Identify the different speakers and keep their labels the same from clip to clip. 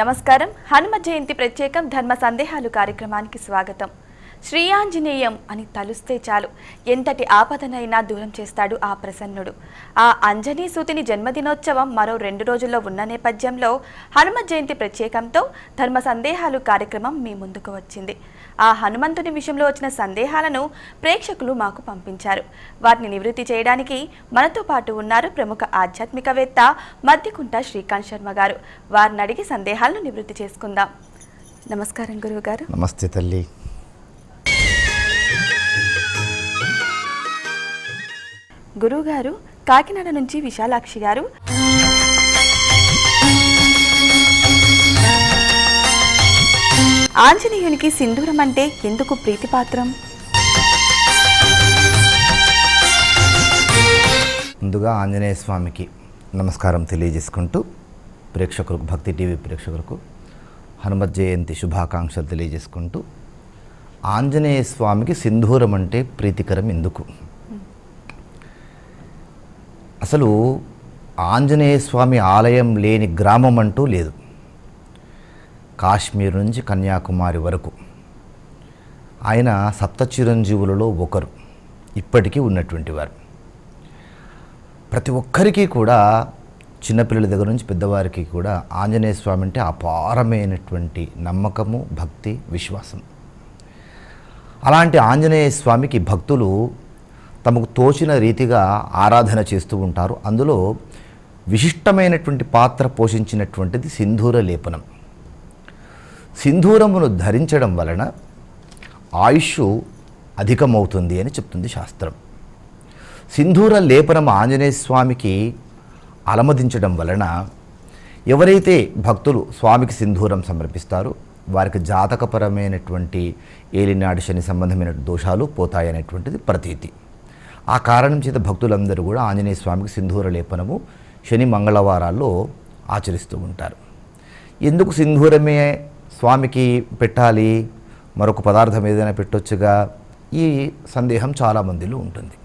Speaker 1: నమస్కారం. హనుమ జయంతి ప్రత్యేకం ధర్మ సందేహాలు కార్యక్రమానికి స్వాగతం. శ్రీయాంజనేయం అని తలుస్తే చాలు. ఎంతటి ఆపదనైనా దూరం చేస్తాడు ఆ ప్రసన్నుడు. ఆ అంజనీ సూతిని జన్మదినోత్సవం మరో రెండు రోజుల్లో ఉన్న నేపథ్యంలో హనుమ జయంతి ప్రత్యేకంతో ధర్మ సందేహాలు కార్యక్రమం మీ ముందుకు వచ్చింది. ఆ హనుమంతుని విషయంలో వచ్చిన సందేహాలను ప్రేక్షకులు మాకు పంపించారు. వాటిని నివృత్తి చేయడానికి మనతో పాటు ఉన్నారు ప్రముఖ ఆధ్యాత్మికవేత్త మద్దికుంట శ్రీకాంత్ శర్మ గారు. వారిని అడిగి సందేహాలను నివృత్తి చేసుకుందాం. నమస్కారం గురువు గారు
Speaker 2: నమస్తే తల్లి.
Speaker 1: గురువుగారు కాకినాడ నుంచి విశాలాక్షి గారు. ఆంజనేయునికి సింధూరం అంటే ఎందుకు ప్రీతిపాత్రం?
Speaker 2: ముందుగా ఆంజనేయ స్వామికి నమస్కారం తెలియజేసుకుంటూ ప్రేక్షకులకు భక్తి టీవీ ప్రేక్షకులకు హనుమత్ జయంతి శుభాకాంక్షలు తెలియజేసుకుంటూ ఆంజనేయ స్వామికి సింధూరం అంటే ప్రీతికరం ఎందుకు? అసలు ఆంజనేయ స్వామి ఆలయం లేని గ్రామం అంటూ లేదు. కాశ్మీర్ నుంచి కన్యాకుమారి వరకు. ఆయన సప్త చిరంజీవులలో ఒకరు. ఇప్పటికీ ఉన్నటువంటి వారు. ప్రతి ఒక్కరికి కూడా చిన్నపిల్లల దగ్గర నుంచి పెద్దవారికి కూడా ఆంజనేయ స్వామి అంటే అపారమైనటువంటి నమ్మకము భక్తి విశ్వాసం. అలాంటి ఆంజనేయ స్వామికి భక్తులు తమకు తోచిన రీతిగా ఆరాధన చేస్తూ ఉంటారు. అందులో విశిష్టమైనటువంటి పాత్ర పోషించినటువంటిది సింధూర లేపనం. సింధూరమును ధరించడం వలన ఆయుష్ అధికమవుతుంది అని చెప్తుంది శాస్త్రం. సింధూర లేపనం ఆంజనేయ స్వామికి అలమదించడం వలన ఎవరైతే భక్తులు స్వామికి సింధూరం సమర్పిస్తారో వారికి జాతకపరమైనటువంటి ఏలినాడు శని సంబంధమైన దోషాలు పోతాయనేటువంటిది ప్రతీతి. ఆ కారణం చేత భక్తులందరూ కూడా ఆంజనేయ స్వామికి సింధూర లేపనము శని మంగళవారాల్లో ఆచరిస్తూ ఉంటారు. ఎందుకు సింధూరమే స్వామికి పెట్టాలి మరొక పదార్థం ఏదైనా పెట్టొచ్చుగా ఈ సందేహం చాలామందిలో ఉంటుంది.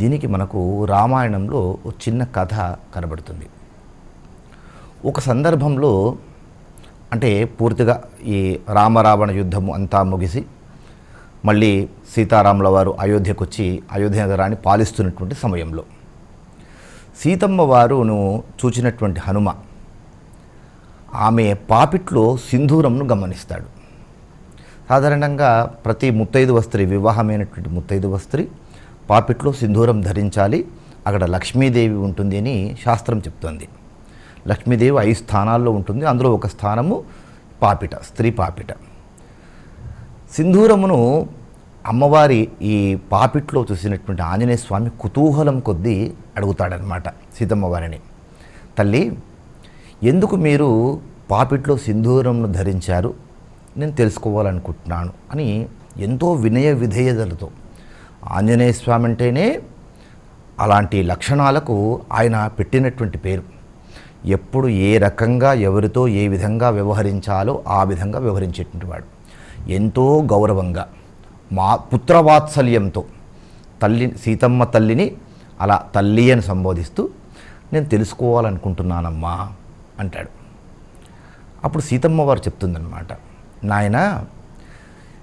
Speaker 2: దీనికి మనకు రామాయణంలో ఒక చిన్న కథ కనబడుతుంది. ఒక సందర్భంలో అంటే పూర్తిగా ఈ రామరావణ యుద్ధము అంతా ముగిసి మళ్ళీ సీతారాముల వారు అయోధ్యకు వచ్చి అయోధ్య నగరాన్ని పాలిస్తున్నటువంటి సమయంలో సీతమ్మ వారును చూచినటువంటి హనుమ ఆమె పాపిట్లో సింధూరంను గమనిస్తాడు. సాధారణంగా ప్రతి ముత్తైదు స్త్రీ వివాహమైనటువంటి ముత్తైదువ స్త్రీ పాపిట్లో సింధూరం ధరించాలి అక్కడ లక్ష్మీదేవి ఉంటుంది అని శాస్త్రం చెప్తోంది. లక్ష్మీదేవి ఐదు స్థానాల్లో ఉంటుంది అందులో ఒక స్థానము పాపిట స్త్రీ పాపిట. సింధూరమును అమ్మవారి ఈ పాపిట్లో చూసినటువంటి ఆంజనేయ స్వామి కుతూహలం కొద్దీ అడుగుతాడనమాట సీతమ్మవారిని తల్లి ఎందుకు మీరు పాపిట్లో సింధూరంను ధరించారు? నేను తెలుసుకోవాలనుకుంటున్నాను అని ఎంతో వినయ విధేయతలతో ఆంజనేయ స్వామి అంటేనే అలాంటి లక్షణాలకు ఆయన పెట్టినటువంటి పేరు. ఎప్పుడు ఏ రకంగా ఎవరితో ఏ విధంగా వ్యవహరించాలో ఆ విధంగా వ్యవహరించేటువంటి వాడు. ఎంతో గౌరవంగా మా పుత్రవాత్సల్యంతో తల్లి సీతమ్మ తల్లిని అలా తల్లి అని సంబోధిస్తూ నేను తెలుసుకోవాలనుకుంటున్నానమ్మా. అంటాడు. అప్పుడు సీతమ్మ వారు చెప్తుందనమాట నాయన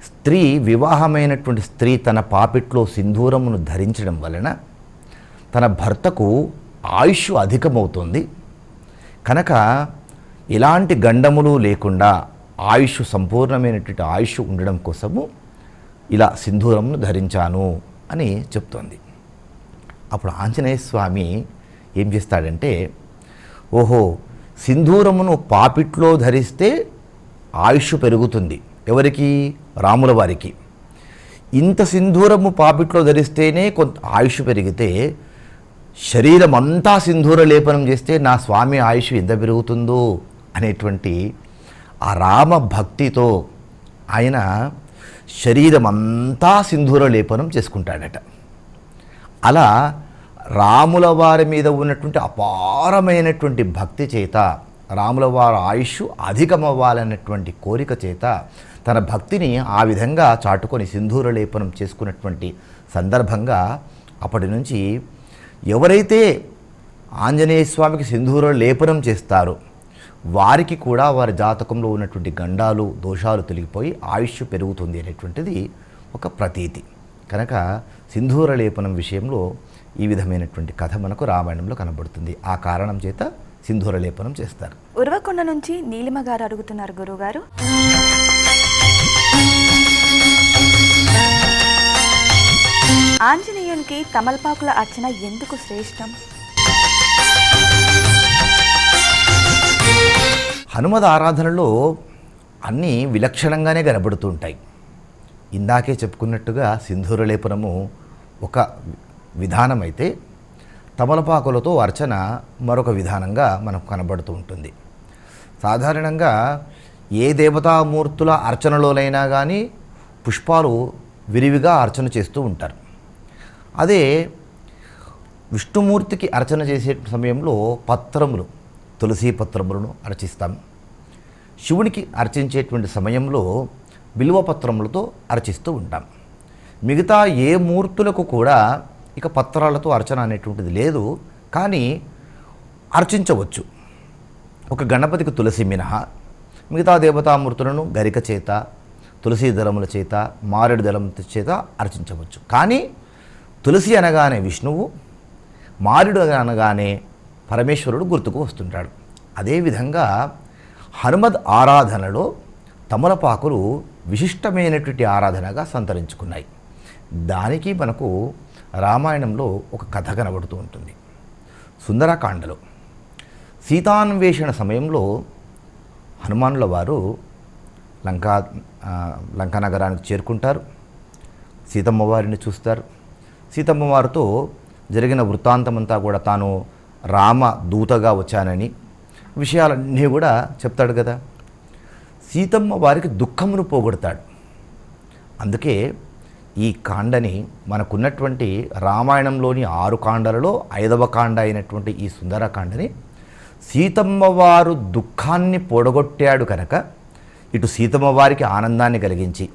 Speaker 2: స్త్రీ వివాహమైనటువంటి స్త్రీ తన పాపిట్లో సింధూరమును ధరించడం వలన తన భర్తకు ఆయుష్ అధికమవుతుంది. కనుక ఎలాంటి గండములు లేకుండా ఆయుష్ సంపూర్ణమైనటువంటి ఆయుష్ ఉండడం కోసము ఇలా సింధూరమును ధరించాను అని చెప్తోంది. అప్పుడు ఆంజనేయ స్వామి ఏం చేస్తాడంటే ఓహో సింధూరమును పాపిట్లో ధరిస్తే ఆయుష్ పెరుగుతుంది. ఎవరికి? రాముల వారికి. ఇంత సింధూరము పాపిట్లో ధరిస్తేనే కొంత ఆయుష్ పెరిగితే శరీరం అంతా సింధూర లేపనం చేస్తే నా స్వామి ఆయుష్ ఎంత పెరుగుతుందో అనేటువంటి ఆ రామ భక్తితో ఆయన శరీరం అంతా సింధూర లేపనం చేసుకుంటాడట. అలా రాముల వారి మీద ఉన్నటువంటి అపారమైనటువంటి భక్తి చేత రాముల వారి ఆయుష్ అధికమవ్వాలన్నటువంటి కోరిక చేత తన భక్తిని ఆ విధంగా చాటుకొని సింధూర లేపనం చేసుకున్నటువంటి సందర్భంగా అప్పటి నుంచి ఎవరైతే ఆంజనేయ స్వామికి సింధూర లేపనం చేస్తారో వారికి కూడా వారి జాతకంలో ఉన్నటువంటి గండాలు దోషాలు తొలగిపోయి ఆయుష్ పెరుగుతుంది అనేటువంటిది ఒక ప్రతీతి. కనుక సింధూర లేపనం విషయంలో ఈ విధమైనటువంటి కథ మనకు రామాయణంలో కనబడుతుంది. ఆ కారణం చేత సింధూర లేపనం చేస్తారు.
Speaker 1: ఉరవకొండ నుంచి నీలిమ గారు అడుగుతున్నారు గురుగారు ఆంజనేయునికి తమలపాకుల అర్చన ఎందుకు శ్రేష్టం?
Speaker 2: హనుమద్ ఆరాధనలో అన్నీ విలక్షణంగానే కనబడుతూ ఉంటాయి. ఇందాకే చెప్పుకున్నట్టుగా సింధూర లేపనము ఒక విధానమైతే తమలపాకులతో అర్చన మరొక విధానంగా మనకు కనబడుతూ ఉంటుంది. సాధారణంగా ఏ దేవతామూర్తుల అర్చనలోనైనా కానీ పుష్పాలు విరివిగా అర్చన చేస్తూ ఉంటారు. అదే విష్ణుమూర్తికి అర్చన చేసే సమయంలో పత్రములు తులసి పత్రములను అర్చిస్తాం. శివునికి అర్చించేటువంటి సమయంలో బిల్వ పత్రములతో అర్చిస్తూ ఉంటాం. మిగతా ఏ మూర్తులకు కూడా ఇక పత్రాలతో అర్చన అనేటువంటిది లేదు కానీ అర్చించవచ్చు. ఒక గణపతికి తులసి మినహా మిగతా దేవతామూర్తులను గరిక చేత తులసి దళముల చేత మారేడు దళం చేత అర్చించవచ్చు. కానీ తులసి అనగానే విష్ణువు మారేడు అనగానే పరమేశ్వరుడు గుర్తుకు వస్తుంటాడు. అదేవిధంగా హనుమద్ ఆరాధనలో తమలపాకులు విశిష్టమైనటువంటి ఆరాధనగా సంతరించుకున్నాయి. దానికి మనకు రామాయణంలో ఒక కథ కనబడుతూ ఉంటుంది. సుందరకాండలో సీతాన్వేషణ సమయంలో హనుమానుల వారు లంకా లంకానగరానికి లంకా నగరానికి చేరుకుంటారు. సీతమ్మ వారిని చూస్తారు. సీతమ్మ వారితో జరిగిన వృత్తాంతమంతా కూడా తాను రామ దూతగా వచ్చానని విషయాలన్నీ కూడా చెప్తాడు కదా. సీతమ్మ వారికి దుఃఖమును పోగొడతాడు. అందుకే ఈ కాండని మనకున్నటువంటి రామాయణంలోని ఆరు కాండలలో ఐదవ కాండ అయినటువంటి ఈ సుందరకాండని సీతమ్మ వారు దుఃఖాన్ని పొడగొట్టాడు కనుక ఇటు సీతమ్మ వారికి ఆనందాన్ని కలిగించి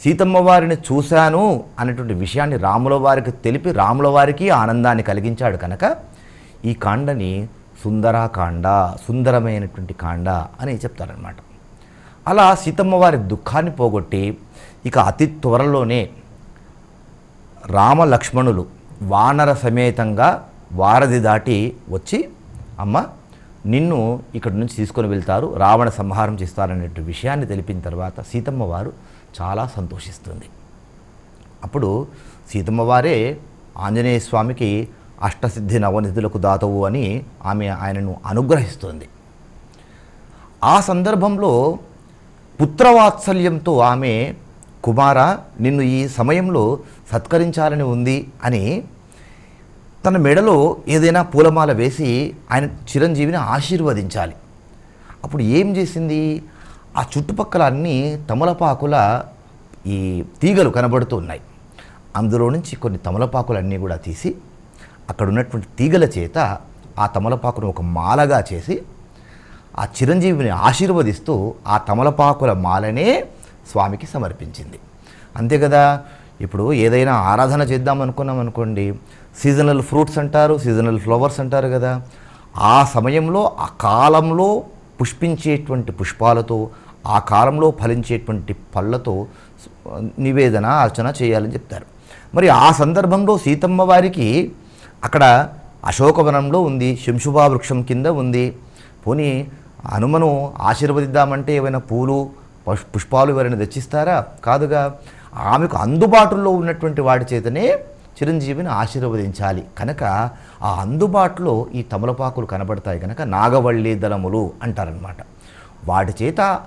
Speaker 2: సీతమ్మ వారిని చూశాను అనేటువంటి విషయాన్ని రాముల వారికి తెలిపి రాముల వారికి ఆనందాన్ని కలిగించాడు కనుక ఈ కాండని సుందరాకాండ సుందరమైనటువంటి కాండ అని చెప్తారనమాట అలా సీతమ్మ వారి దుఃఖాన్ని పోగొట్టి ఇక అతి త్వరలోనే రామ లక్ష్మణులు వానర సమేతంగా వారధి దాటి వచ్చి అమ్మ నిన్ను ఇక్కడి నుంచి తీసుకొని వెళ్తారు రావణ సంహారం చేస్తారనేటువంటి విషయాన్ని తెలిపిన తర్వాత సీతమ్మ వారు చాలా సంతోషిస్తుంది. అప్పుడు సీతమ్మ వారే ఆంజనేయ స్వామికి అష్టసిద్ధి నవనిధులకు దాతవు అని ఆమె ఆయనను అనుగ్రహిస్తుంది. ఆ సందర్భంలో పుత్రవాత్సల్యంతో ఆమె కుమార నిన్ను ఈ సమయంలో సత్కరించాలని ఉంది అని తన మెడలో ఏదైనా పూలమాల వేసి ఆయన చిరంజీవిని ఆశీర్వదించాలి. అప్పుడు ఏం చేసింది? ఆ చుట్టుపక్కల అన్ని తమలపాకుల ఈ తీగలు కనబడుతూ ఉన్నాయి. అందులో నుంచి కొన్ని తమలపాకులన్నీ కూడా తీసి అక్కడ ఉన్నటువంటి తీగల చేత ఆ తమలపాకును ఒక మాలగా చేసి ఆ చిరంజీవిని ఆశీర్వదిస్తూ ఆ తమలపాకుల మాలనే స్వామికి సమర్పించింది. అంతే కదా? ఇప్పుడు ఏదైనా ఆరాధన చేద్దాం అనుకున్నాం అనుకోండి సీజనల్ ఫ్రూట్స్ అంటారు సీజనల్ ఫ్లవర్స్ అంటారు కదా. ఆ సమయంలో ఆ కాలంలో పుష్పించేటువంటి పుష్పాలతో ఆ కాలంలో ఫలించేటువంటి పళ్ళతో నివేదన అర్చన చేయాలని చెప్తారు. మరి ఆ సందర్భంలో సీతమ్మ వారికి అక్కడ అశోకవనంలో ఉంది శంశుభా వృక్షం కింద ఉంది. పోనీ హనుమను ఆశీర్వదిద్దామంటే ఏమైనా పూలు పుష్- పుష్పాలు ఎవరైనా తెచ్చిస్తారా? కాదుగా. ఆమెకు అందుబాటులో ఉన్నటువంటి వాడి చేతనే చిరంజీవిని ఆశీర్వదించాలి. కనుక ఆ అందుబాటులో ఈ తమలపాకులు కనబడతాయి కనుక నాగవల్లి దళములు అంటారనమాట వాటి చేత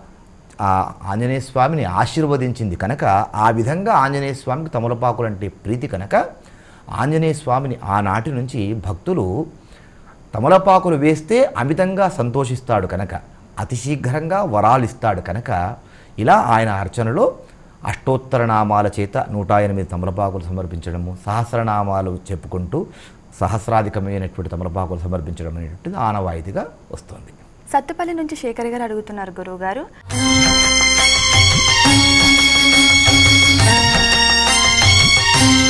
Speaker 2: ఆంజనేయ స్వామిని ఆశీర్వదించింది కనుక ఆ విధంగా ఆంజనేయ స్వామికి తమలపాకులు అంటే ప్రీతి కనుక ఆంజనేయ స్వామిని ఆనాటి నుంచి భక్తులు తమలపాకులు వేస్తే అమితంగా సంతోషిస్తాడు కనుక. అతి శీఘ్రంగా వరాలు ఇస్తాడు కనుక. ఇలా ఆయన అర్చనలో అష్టోత్తర నామాల చేత నూట ఎనిమిది తమలపాకులు సమర్పించడము సహస్రనామాలు చెప్పుకుంటూ సహస్రాధికమైనటువంటి తమలపాకులు సమర్పించడం అనేటువంటిది ఆనవాయితీగా వస్తుంది.
Speaker 1: సత్తుపల్లి నుంచి శేఖర్ గారు అడుగుతున్నారు గురువు గారు.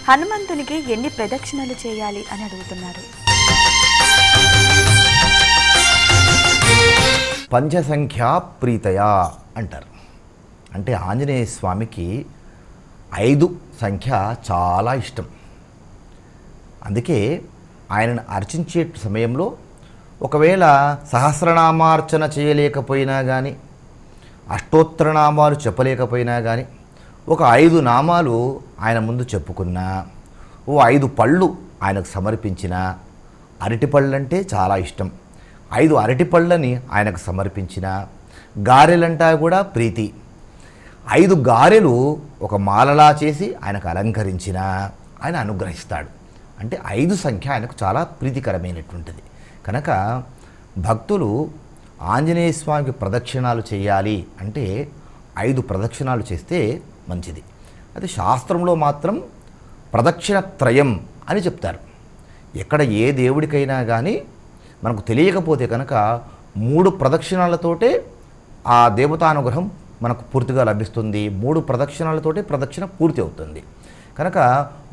Speaker 1: హనుమంతునికి ఎన్ని ప్రదక్షిణలు చేయాలి అని అడుగుతున్నారు?
Speaker 2: పంచసంఖ్యా ప్రీతయా అంటారు. అంటే ఆంజనేయ స్వామికి ఐదు సంఖ్య చాలా ఇష్టం. అందుకే ఆయనను అర్చించే సమయంలో ఒకవేళ సహస్రనామార్చన చేయలేకపోయినా కానీ అష్టోత్తర నామాలు చెప్పలేకపోయినా కానీ ఒక ఐదు నామాలు ఆయన ముందు చెప్పుకున్నా ఓ ఐదు పళ్ళు ఆయనకు సమర్పించిన అరటిపళ్ళు అంటే చాలా ఇష్టం. ఐదు అరటిపళ్ళని ఆయనకు సమర్పించిన గారెలంటా కూడా ప్రీతి. ఐదు గారెలు ఒక మాలలా చేసి ఆయనకు అలంకరించిన ఆయన అనుగ్రహిస్తాడు. అంటే ఐదు సంఖ్య ఆయనకు చాలా ప్రీతికరమైనటువంటిది. కనుక భక్తులు ఆంజనేయ స్వామికి ప్రదక్షిణాలు చేయాలి అంటే ఐదు ప్రదక్షిణాలు చేస్తే మంచిది. అది శాస్త్రంలో మాత్రం ప్రదక్షిణ త్రయం అని చెప్తారు. ఎక్కడ ఏ దేవుడికైనా కానీ మనకు తెలియకపోతే కనుక మూడు ప్రదక్షిణాలతోటే ఆ దేవతానుగ్రహం మనకు పూర్తిగా లభిస్తుంది. మూడు ప్రదక్షిణలతోటి ప్రదక్షిణ పూర్తి అవుతుంది. కనుక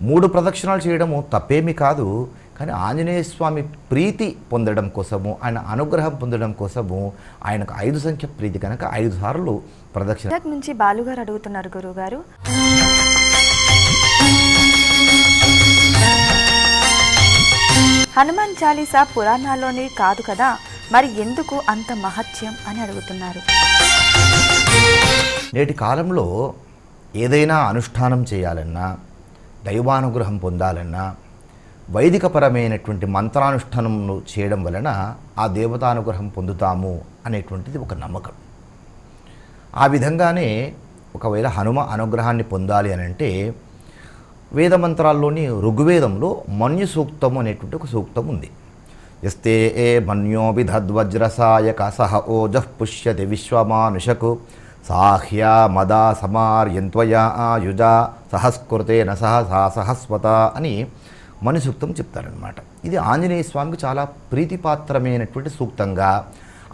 Speaker 2: మూడు ప్రదక్షిణాలు చేయడము తప్పేమీ కాదు. కానీ ఆంజనేయ స్వామి ప్రీతి పొందడం కోసము ఆయన అనుగ్రహం పొందడం కోసము ఆయనకు ఐదు సంఖ్య ప్రీతి కనుక ఐదు సార్లు ప్రదక్షిణ.
Speaker 1: నుంచి బాలుగారు అడుగుతున్నారు గురువుగారు. హనుమాన్ చాలీసా పురాణాల్లోనే కాదు కదా? మరి ఎందుకు అంత మహత్యం అని అడుగుతున్నారు.
Speaker 2: నేటి కాలంలో ఏదైనా అనుష్ఠానం చేయాలన్నా దైవానుగ్రహం పొందాలన్నా వైదికపరమైనటువంటి మంత్రానుష్ఠానం చేయడం వలన ఆ దేవతానుగ్రహం పొందుతాము అనేటువంటిది ఒక నమ్మకం. ఆ విధంగానే ఒకవేళ హనుమ అనుగ్రహాన్ని పొందాలి అని అంటే వేద మంత్రాల్లోని ఋగ్వేదంలో మన్యు సూక్తం అనేటువంటి ఒక సూక్తం ఉంది. ఎస్తే ఏ మన్యో విధద్వజ్రసాయక సహ ఓజః పుష్యతి విశ్వమానుషకు సాహ్య మదా సమార్యంత్వయా ఆయుజ సహస్కృతే నసహ సా సహస్వత అని మనుసూక్తం చెప్తారనమాట ఇది ఆంజనేయ స్వామికి చాలా ప్రీతిపాత్రమైనటువంటి సూక్తంగా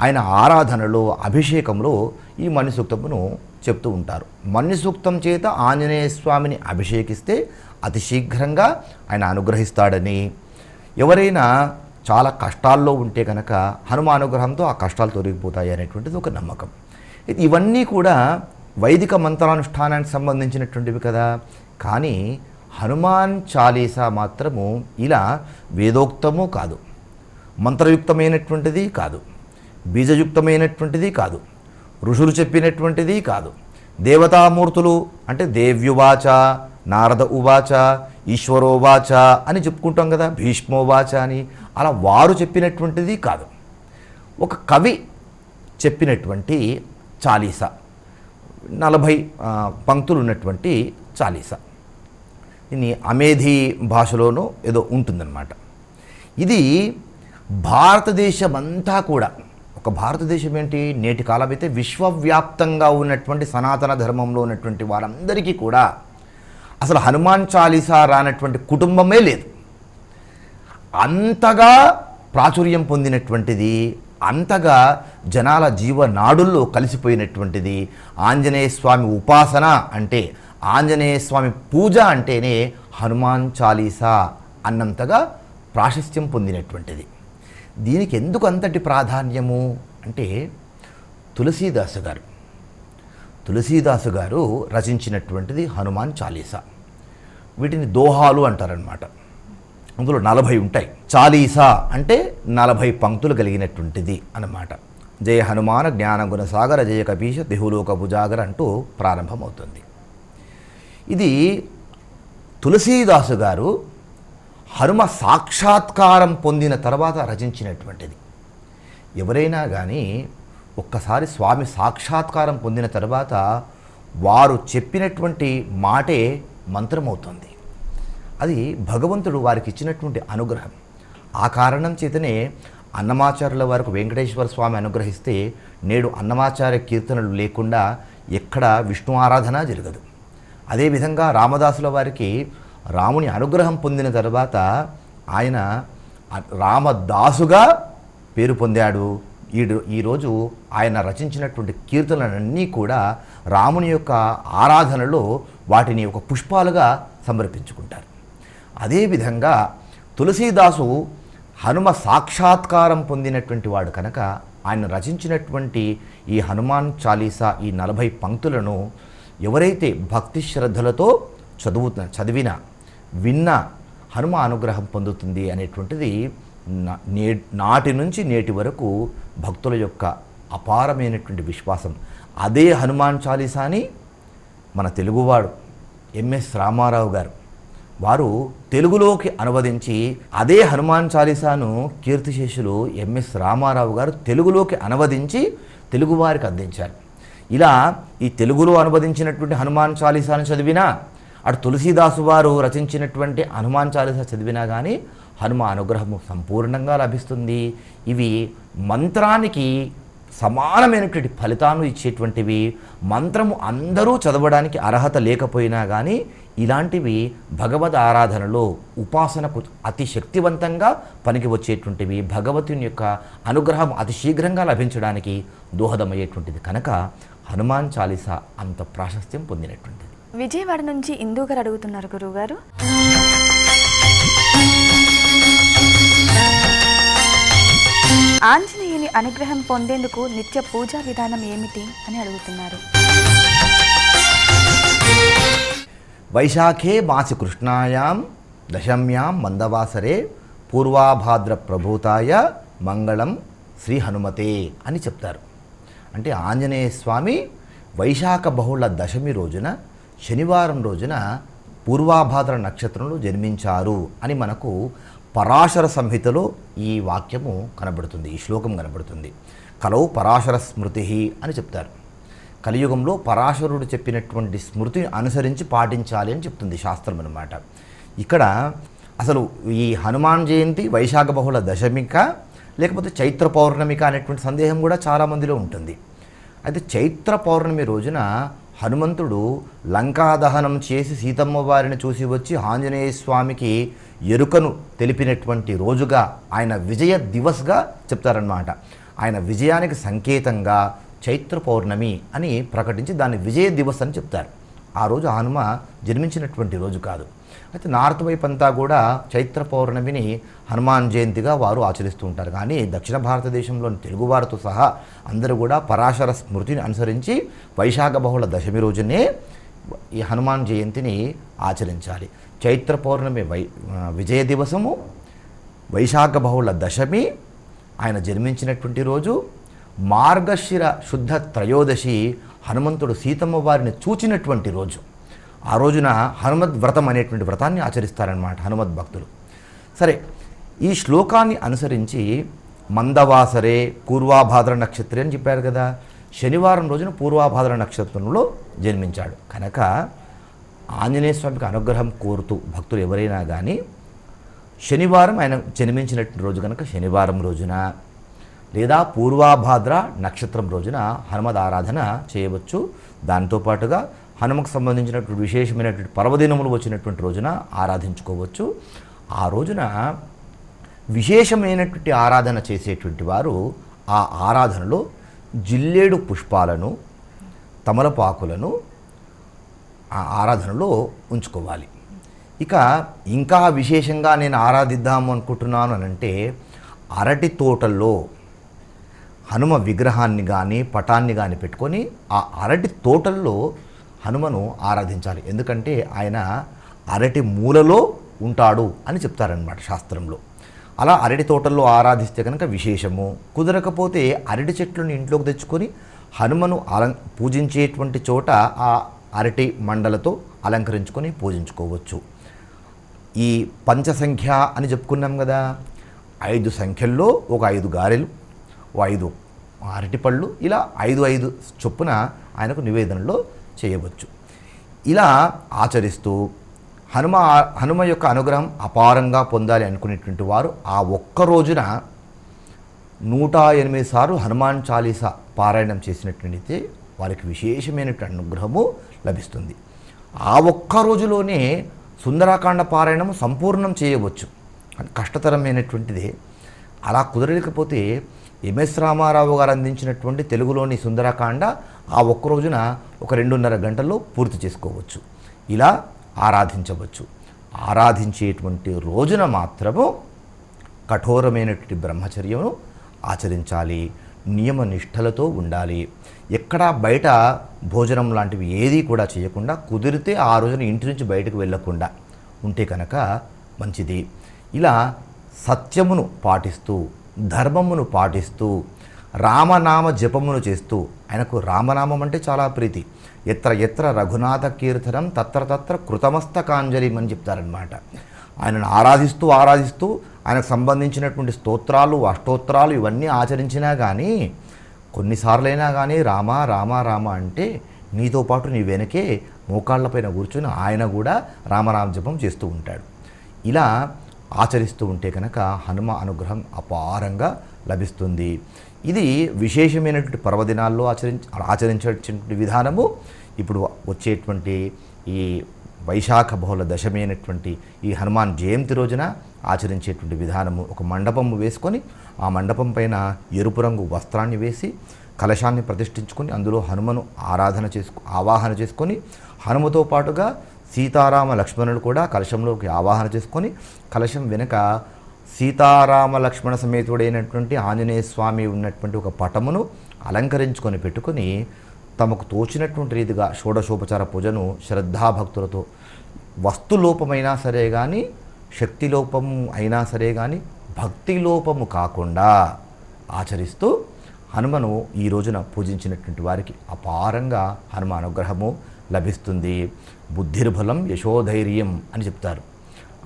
Speaker 2: ఆయన ఆరాధనలో అభిషేకంలో ఈ మణిసూక్తమును చెప్తూ ఉంటారు. మణిసూక్తం చేత ఆంజనేయ స్వామిని అభిషేకిస్తే అతి శీఘ్రంగా ఆయన అనుగ్రహిస్తాడని. ఎవరైనా చాలా కష్టాల్లో ఉంటే కనుక హనుమానుగ్రహంతో ఆ కష్టాలు తొలగిపోతాయి అనేటువంటిది ఒక నమ్మకం. ఇవన్నీ కూడా వైదిక మంత్రానుష్ఠానానికి సంబంధించినటువంటివి కదా. కానీ హనుమాన్ చాలీసా మాత్రము ఇలా వేదోక్తము కాదు. మంత్రయుక్తమైనటువంటిది కాదు. బీజయుక్తమైనటువంటిది కాదు. ఋషులు చెప్పినటువంటిది కాదు. దేవతామూర్తులు అంటే దేవ్యువాచ నారద ఉవాచ ఈశ్వరోవాచ అని చెప్పుకుంటాం కదా. భీష్మోవాచ అని. అలా వారు చెప్పినటువంటిది కాదు. ఒక కవి చెప్పినటువంటి చాలీస. నలభై పంక్తులు ఉన్నటువంటి చాలీస. దీన్ని అమేధీ భాషలోనూ ఏదో ఉంటుందన్నమాట. ఇది భారతదేశం అంతా కూడా ఒక భారతదేశం ఏంటి? నేటి కాలం అయితే విశ్వవ్యాప్తంగా ఉన్నటువంటి సనాతన ధర్మంలో ఉన్నటువంటి వారందరికీ కూడా అసలు హనుమాన్ చాలీసా రానటువంటి కుటుంబమే లేదు. అంతగా ప్రాచుర్యం పొందినటువంటిది అంతగా జనాల జీవనాడుల్లో కలిసిపోయినటువంటిది ఆంజనేయ స్వామి ఉపాసన అంటే ఆంజనేయ స్వామి పూజ అంటేనే హనుమాన్ చాలీసా అన్నంతగా ప్రాశస్త్యం పొందినటువంటిది. దీనికి ఎందుకు అంతటి ప్రాధాన్యము అంటే తులసీదాసు గారు తులసీదాసు గారు రచించినటువంటిది హనుమాన్ చాలీసా. వీటిని దోహాలు అంటారనమాట అందులో నలభై ఉంటాయి. చాలీసా అంటే నలభై పంక్తులు కలిగినటువంటిది అన్నమాట. జయ హనుమాన జ్ఞాన గుణసాగర జయ కపీశ దిహులోక భుజాగర అంటూ ప్రారంభమవుతుంది. ఇది తులసీదాసు గారు హనుమ సాక్షాత్కారం పొందిన తర్వాత రచించినటువంటిది. ఎవరైనా కానీ ఒక్కసారి స్వామి సాక్షాత్కారం పొందిన తర్వాత వారు చెప్పినటువంటి మాటే మంత్రమవుతుంది. అది భగవంతుడు వారికి ఇచ్చినటువంటి అనుగ్రహం. ఆ కారణం చేతనే అన్నమాచార్యుల వారికి వెంకటేశ్వర స్వామి అనుగ్రహిస్తే నేడు అన్నమాచార్య కీర్తనలు లేకుండా ఎక్కడ విష్ణు ఆరాధన జరగదు. అదేవిధంగా రామదాసుల వారికి రాముని అనుగ్రహం పొందిన తర్వాత ఆయన రామదాసుగా పేరు పొందాడు. ఈడు ఈరోజు ఆయన రచించినటువంటి కీర్తనలన్నీ కూడా రాముని యొక్క ఆరాధనలో వాటిని ఒక పుష్పాలుగా సమర్పించుకుంటారు అదేవిధంగా తులసీదాసు హనుమ సాక్షాత్కారం పొందినటువంటి వాడు కనుక ఆయన రచించినటువంటి ఈ హనుమాన్ చాలీసా ఈ నలభై పంక్తులను ఎవరైతే భక్తి శ్రద్ధలతో చదువు చదివినా విన్నా హనుమ అనుగ్రహం పొందుతుంది అనేటువంటిది నే నాటి నుంచి నేటి వరకు భక్తుల యొక్క అపారమైనటువంటి విశ్వాసం. అదే హనుమాన్ చాలీసాని మన తెలుగువాడు ఎంఎస్ రామారావు గారు. వారు తెలుగులోకి అనువదించి అదే హనుమాన్ చాలీసాను కీర్తిశేషులు ఎంఎస్ రామారావు గారు తెలుగులోకి అనువదించి తెలుగువారికి అందించారు. ఇలా ఈ తెలుగులో అనువదించినటువంటి హనుమాన్ చాలీసాను చదివినా అటు తులసీదాసు వారు రచించినటువంటి హనుమాన్ చాలీసా చదివినా కానీ హనుమ అనుగ్రహము సంపూర్ణంగా లభిస్తుంది. ఇవి మంత్రానికి సమానమైనటువంటి ఫలితాలను ఇచ్చేటువంటివి. మంత్రము అందరూ చదవడానికి అర్హత లేకపోయినా కానీ ఇలాంటివి భగవద్ ఆరాధనలో ఉపాసనకు అతి శక్తివంతంగా పనికి వచ్చేటువంటివి భగవతుని యొక్క అనుగ్రహం అతి శీఘ్రంగా లభించడానికి దోహదమయ్యేటువంటిది కనుక హనుమాన్ చాలీసా అంత ప్రాశస్త్యం పొందినటువంటిది.
Speaker 1: విజయవాడ నుంచి ఇందూ గారు అడుగుతున్నారు గురువుగారు. ఆంజనేయుని అనుగ్రహం పొందేందుకు నిత్య పూజా విధానం ఏమిటి అని అడుగుతున్నారు.
Speaker 2: వైశాఖే మాసి కృష్ణాయాం దశమ్యాం మందవాసరే పూర్వాభాద్ర ప్రభూతాయ మంగళం శ్రీ హనుమతే అని చెప్తారు. అంటే ఆంజనేయ స్వామి వైశాఖ బహుళ దశమి రోజున శనివారం రోజున పూర్వాభాద్ర నక్షత్రంలో జన్మించారు అని మనకు పరాశర సంహితలో ఈ వాక్యము కనబడుతుంది ఈ శ్లోకం కనబడుతుంది. కలవు పరాశర స్మృతి అని చెప్తారు. కలియుగంలో పరాశరుడు చెప్పినటువంటి స్మృతిని అనుసరించి పాటించాలి అని చెప్తుంది శాస్త్రం అన్నమాట. ఇక్కడ అసలు ఈ హనుమాన్ జయంతి వైశాఖ బహుళ దశమిక లేకపోతే చైత్ర పౌర్ణమిక అనేటువంటి సందేహం కూడా చాలామందిలో ఉంటుంది. అయితే చైత్ర పౌర్ణమి రోజున హనుమంతుడు లంకా దహనం చేసి సీతమ్మ వారిని చూసి వచ్చి ఆంజనేయ స్వామికి ఎరుకను తెలిపినటువంటి రోజుగా ఆయన విజయ దివస్గా చెప్తారనమాట ఆయన విజయానికి సంకేతంగా చైత్ర పౌర్ణమి అని ప్రకటించి దాన్ని విజయ దివస్ అని చెప్తారు. ఆ రోజు హనుమ జన్మించినటువంటి రోజు కాదు. అయితే నార్త్ వైపు అంతా కూడా చైత్ర పౌర్ణమిని హనుమాన్ జయంతిగా వారు ఆచరిస్తూ ఉంటారు. కానీ దక్షిణ భారతదేశంలోని తెలుగువారితో సహా అందరూ కూడా పరాశర స్మృతిని అనుసరించి వైశాఖ బహుళ దశమి రోజునే ఈ హనుమాన్ జయంతిని ఆచరించాలి. చైత్ర పౌర్ణమి వై విజయ దివసము వైశాఖ బహుళ దశమి ఆయన జన్మించినటువంటి రోజు మార్గశిర శుద్ధ త్రయోదశి హనుమంతుడు సీతమ్మ వారిని చూచినటువంటి రోజు. ఆ రోజున హనుమద్ వ్రతం అనేటువంటి వ్రతాన్ని ఆచరిస్తారనమాట హనుమద్ భక్తులు. సరే ఈ శ్లోకాన్ని అనుసరించి మందవాసరే పూర్వాభాద్ర నక్షత్రే అని చెప్పారు కదా. శనివారం రోజున పూర్వాభాద్ర నక్షత్రంలో జన్మించాడు. కనుక ఆంజనేయ స్వామికి అనుగ్రహం కోరుతూ భక్తులు ఎవరైనా కానీ శనివారం ఆయన జన్మించినటువంటి రోజు కనుక శనివారం రోజున లేదా పూర్వాభాద్ర నక్షత్రం రోజున హనుమద్ ఆరాధన చేయవచ్చు దాంతోపాటుగా హనుమకు సంబంధించినటువంటి విశేషమైనటువంటి పర్వదినములు వచ్చినటువంటి రోజున ఆరాధించుకోవచ్చు. ఆ రోజున విశేషమైనటువంటి ఆరాధన చేసేటువంటి వారు ఆ ఆరాధనలో జిల్లేడు పుష్పాలను తమలపాకులను ఆ ఆరాధనలో ఉంచుకోవాలి. ఇక ఇంకా విశేషంగా నేను ఆరాధిద్దాము అనుకుంటున్నాను అని అంటే అరటి తోటల్లో హనుమ విగ్రహాన్ని కానీ పటాన్ని కానీ పెట్టుకొని ఆ అరటి తోటల్లో హనుమను ఆరాధించాలి. ఎందుకంటే ఆయన అరటి మూలలో ఉంటాడు అని చెప్తారనమాట శాస్త్రంలో. అలా అరటి తోటల్లో ఆరాధిస్తే కనుక విశేషము. కుదరకపోతే అరటి చెట్లను ఇంట్లోకి తెచ్చుకొని హనుమను అలం పూజించేటువంటి చోట ఆ అరటి మండలతో అలంకరించుకొని పూజించుకోవచ్చు. ఈ పంచసంఖ్య అని చెప్పుకున్నాం కదా ఐదు సంఖ్యల్లో ఒక ఐదు గారెలు ఐదు. అరటిపళ్ళు ఇలా ఐదు ఐదు చొప్పున ఆయనకు నివేదనలో చేయవచ్చు. ఇలా ఆచరిస్తూ హనుమ హనుమ యొక్క అనుగ్రహం అపారంగా పొందాలి అనుకునేటువంటి వారు ఆ ఒక్క రోజున నూట ఎనిమిది సార్లు హనుమాన్ చాలీసా పారాయణం చేసినట్లయితే వారికి విశేషమైనటువంటి అనుగ్రహము లభిస్తుంది. ఆ ఒక్క రోజులోనే సుందరాకాండ పారాయణము సంపూర్ణం చేయవచ్చు. కష్టతరమైనటువంటిది. అలా కుదరలేకపోతే ఎంఎస్ రామారావు గారు అందించినటువంటి తెలుగులోని సుందరకాండ ఆ ఒక్క రోజున ఒక రెండున్నర గంటల్లో పూర్తి చేసుకోవచ్చు. ఇలా ఆరాధించవచ్చు. ఆరాధించేటువంటి రోజున మాత్రము కఠోరమైనటువంటి బ్రహ్మచర్యమును ఆచరించాలి. నియమ నిష్టలతో ఉండాలి. ఎక్కడా బయట భోజనం లాంటివి ఏది కూడా చేయకుండా కుదిరితే ఆ రోజున ఇంటి నుంచి బయటకు వెళ్ళకుండా ఉంటే కనుక మంచిది. ఇలా సత్యమును పాటిస్తూ ధర్మమును పాటిస్తూ రామనామ జపమును చేస్తూ ఆయనకు రామనామం అంటే చాలా ప్రీతి. ఎత్ర ఎత్ర రఘునాథ కీర్తనం తత్ర తత్ర కృతమస్తకాంజలి అని చెప్తారనమాట ఆయనను ఆరాధిస్తూ ఆరాధిస్తూ ఆయనకు సంబంధించినటువంటి స్తోత్రాలు అష్టోత్తరాలు ఇవన్నీ ఆచరించినా కానీ కొన్నిసార్లైనా కానీ రామ రామ రామ అంటే నీతో పాటు నీ వెనకే మోకాళ్ళపైన కూర్చుని ఆయన కూడా రామనామ జపం చేస్తూ ఉంటాడు. ఇలా ఆచరిస్తూ ఉంటే కనుక హనుమ అనుగ్రహం అపారంగా లభిస్తుంది. ఇది విశేషమైనటువంటి పర్వదినాల్లో ఆచరించ ఆచరించేటువంటి విధానము. ఇప్పుడు వచ్చేటువంటి ఈ వైశాఖ బహుళ దశమైనటువంటి ఈ హనుమాన్ జయంతి రోజున ఆచరించేటువంటి విధానము. ఒక మండపము వేసుకొని ఆ మండపం పైన ఎరుపు రంగు వస్త్రాన్ని వేసి కలశాన్ని ప్రతిష్ఠించుకొని అందులో హనుమను ఆరాధన చేసుకు ఆవాహన చేసుకొని హనుమతో పాటుగా సీతారామ లక్ష్మణుడు కూడా కలశంలోకి ఆవాహన చేసుకొని కలశం వెనుక సీతారామ లక్ష్మణ సమేతుడైనటువంటి ఆంజనేయ స్వామి ఉన్నటువంటి ఒక పటమును అలంకరించుకొని పెట్టుకొని తమకు తోచినటువంటి రీతిగా షోడశోపచార పూజను శ్రద్ధాభక్తులతో వస్తులోపమైనా సరే కానీ శక్తిలోపము అయినా సరే కానీ భక్తి లోపము కాకుండా ఆచరిస్తూ హనుమను ఈ రోజున పూజించినటువంటి వారికి అపారంగా హనుమ అనుగ్రహము లభిస్తుంది. బుద్ధిర్బలం యశోధైర్యం అని చెప్తారు.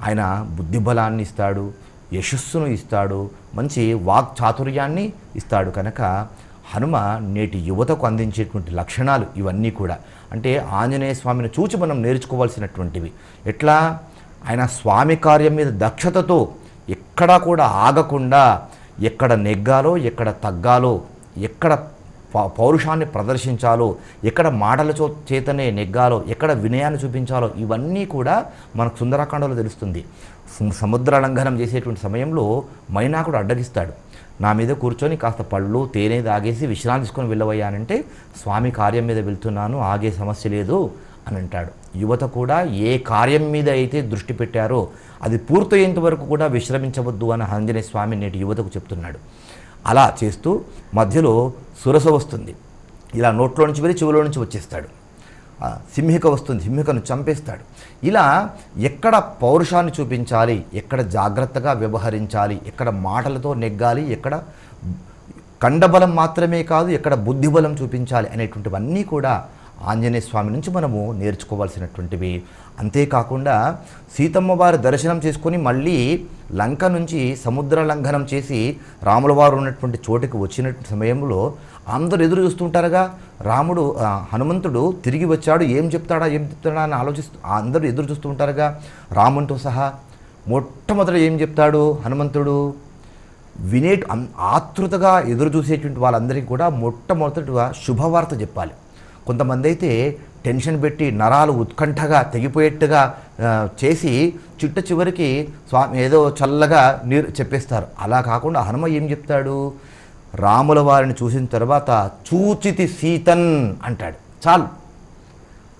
Speaker 2: ఆయన బుద్ధిబలాన్ని ఇస్తాడు యశస్సును ఇస్తాడు మంచి వాక్ చాతుర్యాన్ని ఇస్తాడు కనుక హనుమ నేటి యువతకు అందించేటువంటి లక్షణాలు ఇవన్నీ కూడా. అంటే ఆంజనేయ స్వామిని చూచి మనం నేర్చుకోవాల్సినటువంటివి. ఎట్లా? ఆయన స్వామి కార్యం మీద దక్షతతో ఎక్కడా కూడా ఆగకుండా ఎక్కడ నెగ్గాలో ఎక్కడ తగ్గాలో ఎక్కడ పౌరుషాన్ని ప్రదర్శించాలో ఎక్కడ మాటల చో చేతనే నెగ్గాలో ఎక్కడ వినయాన్ని చూపించాలో ఇవన్నీ కూడా మనకు సుందరాకాండలో తెలుస్తుంది. సముద్ర లంఘనం చేసేటువంటి సమయంలో మైనాకుడు అడ్డగిస్తాడు. నా మీద కూర్చొని కాస్త పళ్ళు తేనె తాగేసి విశ్రాంతి తీసుకొని వెళ్ళవయ్యానంటే స్వామి కార్యం మీద వెళ్తున్నాను ఆగే సమస్య లేదు అని అంటాడు. యువత కూడా ఏ కార్యం మీద అయితే దృష్టి పెట్టారో అది పూర్తయ్యేంత వరకు కూడా విశ్రమించవద్దు అని ఆంజనేయ స్వామి నేటి యువతకు చెప్తున్నాడు. అలా చేస్తూ మధ్యలో సురస వస్తుంది. ఇలా నోట్లో నుంచి వెళ్ళి చెవిలో నుంచి వచ్చేస్తాడు. సింహిక వస్తుంది సింహికను చంపేస్తాడు. ఇలా ఎక్కడ పౌరుషాన్ని చూపించాలి ఎక్కడ జాగ్రత్తగా వ్యవహరించాలి ఎక్కడ మాటలతో నెగ్గాలి ఎక్కడ కండబలం మాత్రమే కాదు ఎక్కడ బుద్ధిబలం చూపించాలి అనేటువంటివన్నీ కూడా ఆంజనేయ స్వామి నుంచి మనము నేర్చుకోవాల్సినటువంటివి. అంతేకాకుండా సీతమ్మ వారి దర్శనం చేసుకొని మళ్ళీ లంక నుంచి సముద్ర లంఘనం చేసి రాముల వారు ఉన్నటువంటి చోటుకి వచ్చిన సమయంలో అందరూ ఎదురు చూస్తుంటారుగా. రాముడు హనుమంతుడు తిరిగి వచ్చాడు. ఏం చెప్తాడా ఏం చెప్తాడా అని ఆలోచిస్తూ అందరూ ఎదురు చూస్తుంటారుగా రామునితో సహా మొట్టమొదట ఏం చెప్తాడు హనుమంతుడు? వినే ఆతృతగా ఎదురు చూసేటువంటి వాళ్ళందరికీ కూడా మొట్టమొదటిగా శుభవార్త చెప్పాలి. కొంతమంది అయితే టెన్షన్ పెట్టి నరాలు ఉత్కంఠగా తెగిపోయేట్టుగా చేసి చిట్ట చివరికి స్వామి ఏదో చల్లగా నీరు చెప్పేస్తారు. అలా కాకుండా హనుమ ఏం చెప్తాడు? రాముల వారిని చూసిన తర్వాత చూచితి సీతన్ అంటాడు. చాలు.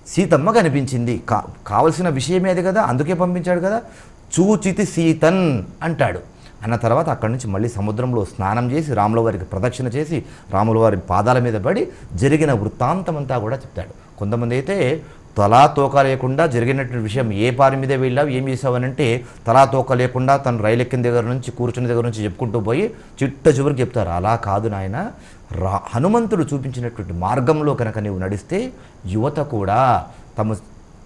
Speaker 2: సీతమ్మ కనిపించింది. కా కావలసిన విషయమే అది కదా? అందుకే పంపించాడు కదా? చూచితి సీతన్ అంటాడు. అన్న తర్వాత అక్కడి నుంచి మళ్ళీ సముద్రంలో స్నానం చేసి రాముల వారికి ప్రదక్షిణ చేసి రాముల వారి పాదాల మీద పడి జరిగిన వృత్తాంతమంతా కూడా చెప్తాడు. కొంతమంది అయితే తలా తోక లేకుండా జరిగినటువంటి విషయం ఏ పారి మీద వెళ్ళావు ఏం చేసావనంటే తలా తోక లేకుండా తను రైలు ఎక్కిన దగ్గర నుంచి కూర్చున్న దగ్గర నుంచి చెప్పుకుంటూ పోయి చిట్ట చివరికి చెప్తారు. అలా కాదు నాయన రా హనుమంతుడు చూపించినటువంటి మార్గంలో కనుక నీవు నడిస్తే యువత కూడా తమ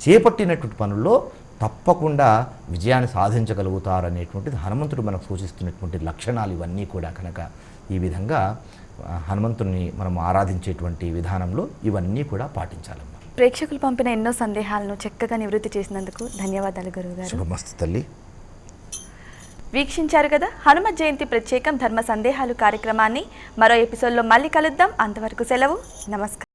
Speaker 2: చేపట్టినటువంటి పనుల్లో తప్పకుండా విజయాన్ని సాధించగలుగుతారు అనేటువంటిది హనుమంతుడు మనకు సూచిస్తున్నటువంటి లక్షణాలు ఇవన్నీ కూడా కనుక ఈ విధంగా హనుమంతుడిని మనం ఆరాధించేటువంటి విధానంలో ఇవన్నీ కూడా పాటించాలమ్మా.
Speaker 1: ప్రేక్షకులు పంపిన ఎన్నో సందేహాలను చక్కగా నివృత్తి చేసినందుకు ధన్యవాదాలు గురువుగారు.
Speaker 2: శుభమస్తు తల్లి.
Speaker 1: వీక్షించారు కదా హనుమ జయంతి ప్రత్యేకం ధర్మ సందేహాలు కార్యక్రమాన్ని. మరో ఎపిసోడ్లో మళ్ళీ కలుద్దాం. అంతవరకు సెలవు. నమస్కారం.